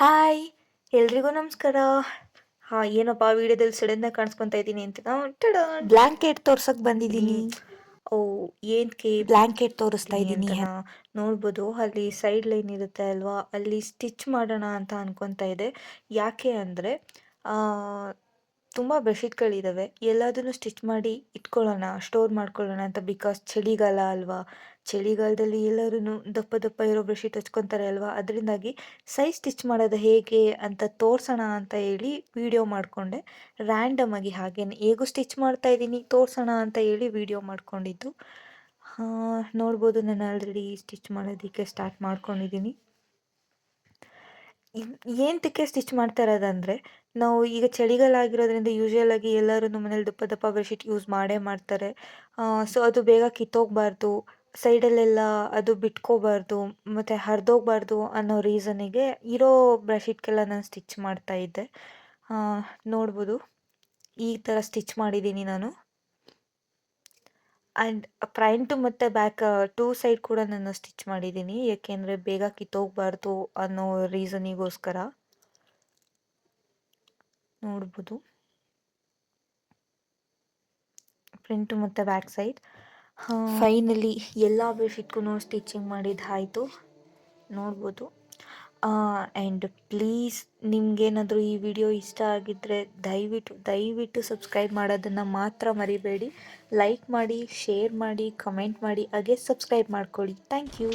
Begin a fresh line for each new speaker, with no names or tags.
Hi ಎಲ್ರಿಗೂ ನಮಸ್ಕಾರ. ಹಾ ಏನಪ್ಪ ವಿಡಿಯೋದಲ್ಲಿ ಸಡನ್ನಾಗಿ ಕಾಣಿಸ್ಕೊಂತ ಇದ್ದೀನಿ ಅಂತ. ಬ್ಲ್ಯಾಂಕೆಟ್ ತೋರ್ಸಕ್ ಬಂದಿದ್ದೀನಿ. ಓ ಏನಕ್ಕೆ
ಬ್ಲ್ಯಾಂಕೆಟ್ ತೋರಿಸ್ತಾ ಇದ್ದೀನಿ?
ನೋಡ್ಬೋದು ಅಲ್ಲಿ ಸೈಡ್ ಲೈನ್ ಇರುತ್ತೆ ಅಲ್ವಾ? ಅಲ್ಲಿ ಸ್ಟಿಚ್ ಮಾಡೋಣ ಅಂತ ಅನ್ಕೊಂತ ಇದೆ. ಯಾಕೆ ಅಂದರೆ ತುಂಬ ಬೆಡ್ಶೀಟ್ಗಳಿದ್ದಾವೆ ಎಲ್ಲದನ್ನು ಸ್ಟಿಚ್ ಮಾಡಿ ಇಟ್ಕೊಳ್ಳೋಣ, ಸ್ಟೋರ್ ಮಾಡ್ಕೊಳ್ಳೋಣ ಅಂತ ಬಿಕಾಸ್ ಚಳಿಗಾಲ ಅಲ್ವಾ? ಚಳಿಗಾಲದಲ್ಲಿ ಎಲ್ಲರೂ ದಪ್ಪ ದಪ್ಪ ಇರೋ ಬೆಡ್ಶೀಟ್ ಹಚ್ಕೊತಾರೆ ಅಲ್ವಾ? ಅದರಿಂದಾಗಿ ಸೈಜ್ ಸ್ಟಿಚ್ ಮಾಡೋದು ಹೇಗೆ ಅಂತ ತೋರಿಸೋಣ ಅಂತ ಹೇಳಿ ವಿಡಿಯೋ ಮಾಡಿಕೊಂಡೆ. ರ್ಯಾಂಡಮ್ ಆಗಿ ಹಾಗೇನೆ. ಹೇಗೂ ಸ್ಟಿಚ್ ಮಾಡ್ತಾ ಇದ್ದೀನಿ ತೋರಿಸೋಣ ಅಂತ ಹೇಳಿ ವಿಡಿಯೋ ಮಾಡಿಕೊಂಡಿದ್ದು. ನೋಡ್ಬೋದು. ನಾನು ಆಲ್ರೆಡಿ ಸ್ಟಿಚ್ ಮಾಡೋದಕ್ಕೆ ಸ್ಟಾರ್ಟ್ ಮಾಡ್ಕೊಂಡಿದ್ದೀನಿ. ಏನಕ್ಕೆ ಸ್ಟಿಚ್ ಮಾಡ್ತಾ ಇರೋದಂದರೆ, ನಾವು ಈಗ ಚಳಿಗಾಲ ಆಗಿರೋದ್ರಿಂದ ಯೂಶುವಲ್ ಆಗಿ ಎಲ್ಲರೂ ಮನೇಲಿ ದಪ್ಪ ದಪ್ಪ ಬೆಡ್ಶೀಟ್ ಯೂಸ್ ಮಾಡೇ ಮಾಡ್ತಾರೆ. ಸೊ ಅದು ಬೇಗ ಕಿತ್ತೋಗ್ಬಾರ್ದು, ಸೈಡಲ್ಲೆಲ್ಲ ಅದು ಬಿಟ್ಕೋಬಾರ್ದು, ಮತ್ತು ಹರಿದೋಗ್ಬಾರ್ದು ಅನ್ನೋ ರೀಸನಿಗೆ ಇರೋ ಬೆಡ್ಶೀಟ್ಗೆಲ್ಲ ನಾನು ಸ್ಟಿಚ್ ಮಾಡ್ತಾ ಇದ್ದೆ. ನೋಡ್ಬೋದು. ಈ ಥರ ಸ್ಟಿಚ್ ಮಾಡಿದ್ದೀನಿ ನಾನು. ಆ್ಯಂಡ್ ಫ್ರಂಟು ಮತ್ತು ಬ್ಯಾಕ್ ಟೂ ಸೈಡ್ ಕೂಡ ನಾನು ಸ್ಟಿಚ್ ಮಾಡಿದ್ದೀನಿ. ಏಕೆಂದರೆ ಬೇಗ ಕಿತ್ತೋಗ್ಬಾರ್ದು ಅನ್ನೋ ರೀಸನಿಗೋಸ್ಕರ. ನೋಡ್ಬೋದು. ಫ್ರಂಟು ಮತ್ತು ಬ್ಯಾಕ್ ಸೈಡ್. ಫೈನಲಿ ಎಲ್ಲ ಬೆಡ್ಶೀಟ್ಗೂ ಸ್ಟಿಚಿಂಗ್ ಮಾಡಿದ್ದಾಯಿತು. ನೋಡ್ಬೋದು. ಆ್ಯಂಡ್ ಪ್ಲೀಸ್ ನಿಮಗೇನಾದರೂ ಈ ವಿಡಿಯೋ ಇಷ್ಟ ಆಗಿದ್ದರೆ ದಯವಿಟ್ಟು ದಯವಿಟ್ಟು ಸಬ್ಸ್ಕ್ರೈಬ್ ಮಾಡೋದನ್ನು ಮಾತ್ರ ಮರಿಬೇಡಿ. ಲೈಕ್ ಮಾಡಿ ಶೇರ್ ಮಾಡಿ ಕಮೆಂಟ್ ಮಾಡಿ, ಹಾಗೆ ಸಬ್ಸ್ಕ್ರೈಬ್ ಮಾಡ್ಕೊಳ್ಳಿ. Thank you